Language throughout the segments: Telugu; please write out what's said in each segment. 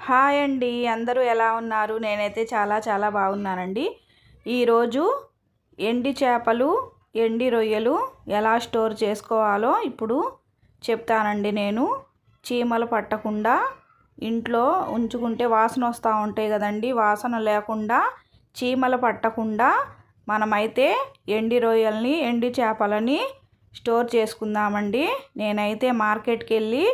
హాయ్ అండి అందరూ ఎలా ఉన్నారు? నేనైతే చాలా చాలా బాగున్నానండి. ఈరోజు ఎండి చేపలు ఎండి రొయ్యలు ఎలా స్టోర్ చేసుకోవాలో ఇప్పుడు చెప్తానండి నేను. చీమలు పట్టకుండా ఇంట్లో ఉంచుకుంటే వాసన వస్తూ ఉంటాయి కదండి వాసన లేకుండా చీమలు పట్టకుండా మనమైతే ఎండి రొయ్యల్ని ఎండి చేపలని స్టోర్ చేసుకుందామండి. నేనైతే మార్కెట్కి వెళ్ళి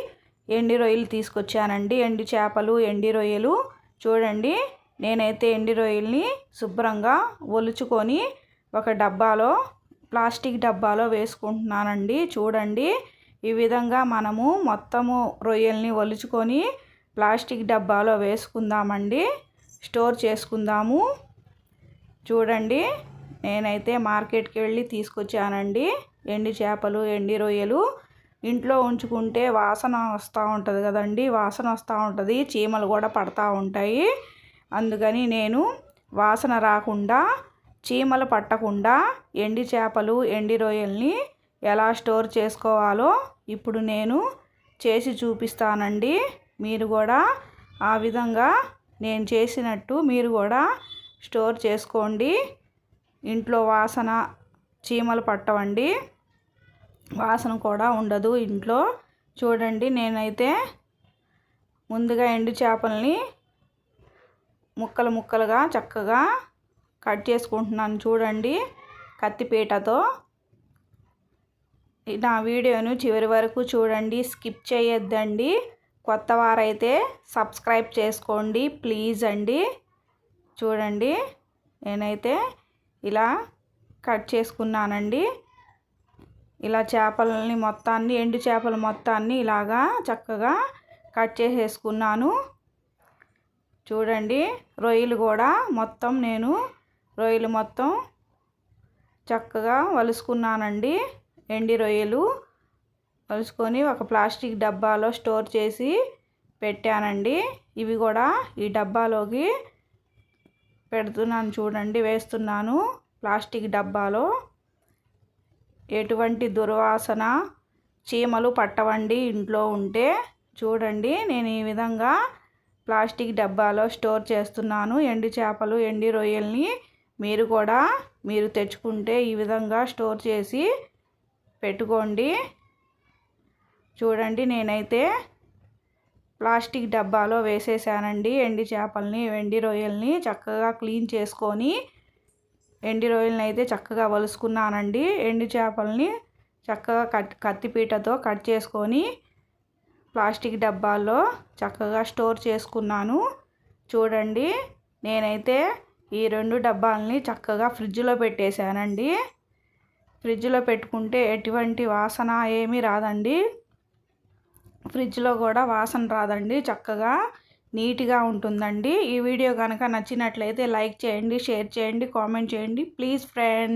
ఎండి రొయ్యలు తీసుకొచ్చానండి. ఎండి చేపలు ఎండి రొయ్యలు. చూడండి నేనైతే ఎండి రొయ్యల్ని శుభ్రంగా ఒలుచుకొని ఒక డబ్బాలో ప్లాస్టిక్ డబ్బాలో వేసుకుంటున్నానండి. చూడండి ఈ విధంగా మనము మొత్తము రొయ్యల్ని ఒలుచుకొని ప్లాస్టిక్ డబ్బాలో వేసుకుందామండి. స్టోర్ చేసుకుందాము. చూడండి నేనైతే మార్కెట్కి వెళ్ళి తీసుకొచ్చానండి. ఎండి చేపలు ఎండి రొయ్యలు. ఇంట్లో ఉంచుకుంటే వాసన వస్తూ ఉంటుంది కదండి వాసన వస్తూ ఉంటుంది చీమలు కూడా పడతా ఉంటాయి. అందుకని నేను వాసన రాకుండా చీమలు పట్టకుండా ఎండి చేపలు ఎండి రొయ్యల్ని ఎలా స్టోర్ చేసుకోవాలో ఇప్పుడు నేను చేసి చూపిస్తానండి. మీరు కూడా ఆ విధంగా నేను చేసినట్టు మీరు కూడా స్టోర్ చేసుకోండి. ఇంట్లో వాసన చీమలు పట్టవండి. వాసన కూడా ఉండదు ఇంట్లో. చూడండి నేనైతే ముందుగా ఎండు చేపల్ని ముక్కలు ముక్కలుగా చక్కగా కట్ చేసుకుంటున్నాను చూడండి కత్తిపీటతో. నా వీడియోను చివరి వరకు చూడండి స్కిప్ చేయొద్దండి. కొత్త వారైతే సబ్స్క్రైబ్ చేసుకోండి ప్లీజ్ అండి. చూడండి నేనైతే ఇలా కట్ చేసుకున్నానండి. ఇలా చేపలని మొత్తాన్ని ఎండు చేపల మొత్తాన్ని ఇలాగా చక్కగా కట్ చేసేసుకున్నాను. చూడండి రొయ్యలు కూడా మొత్తం నేను రొయ్యలు మొత్తం చక్కగా వలుసుకున్నానండి. ఎండి రొయ్యలు వలుసుకొని ఒక ప్లాస్టిక్ డబ్బాలో స్టోర్ చేసి పెట్టానండి. ఇవి కూడా ఈ డబ్బాలోకి పెడుతున్నాను చూడండి వేస్తున్నాను ప్లాస్టిక్ డబ్బాలో. ఎటువంటి దుర్వాసన చీమలు పట్టవండి ఇంట్లో ఉంటే చూడండి. నేను ఈ విధంగా ప్లాస్టిక్ డబ్బాలో స్టోర్ చేస్తున్నాను. ఎండి చేపలు ఎండి రొయ్యల్ని మీరు కూడా మీరు తెచ్చుకుంటే ఈ విధంగా స్టోర్ చేసి పెట్టుకోండి. చూడండి నేనైతే ప్లాస్టిక్ డబ్బాలో వేసేసానండి. ఎండి చేపల్ని ఎండి రొయ్యల్ని చక్కగా క్లీన్ చేసుకొని ఎండి రొయ్యలని అయితే చక్కగా వలుసుకున్నానండి. ఎండి చేపలని చక్కగా కట్ కత్తిపీటతో కట్ చేసుకొని ప్లాస్టిక్ డబ్బాల్లో చక్కగా స్టోర్ చేసుకున్నాను. చూడండి నేనైతే ఈ రెండు డబ్బాలని చక్కగా ఫ్రిడ్జ్లో పెట్టేశానండి. ఫ్రిడ్జ్లో పెట్టుకుంటే ఎటువంటి వాసన ఏమీ రాదండి. ఫ్రిడ్జ్లో కూడా వాసన రాదండి చక్కగా. నీట్గా ఉంటుందండి. ఈ వీడియో కనుక నచ్చినట్లయితే లైక్ చేయండి షేర్ చేయండి కామెంట్ చేయండి. Please friend.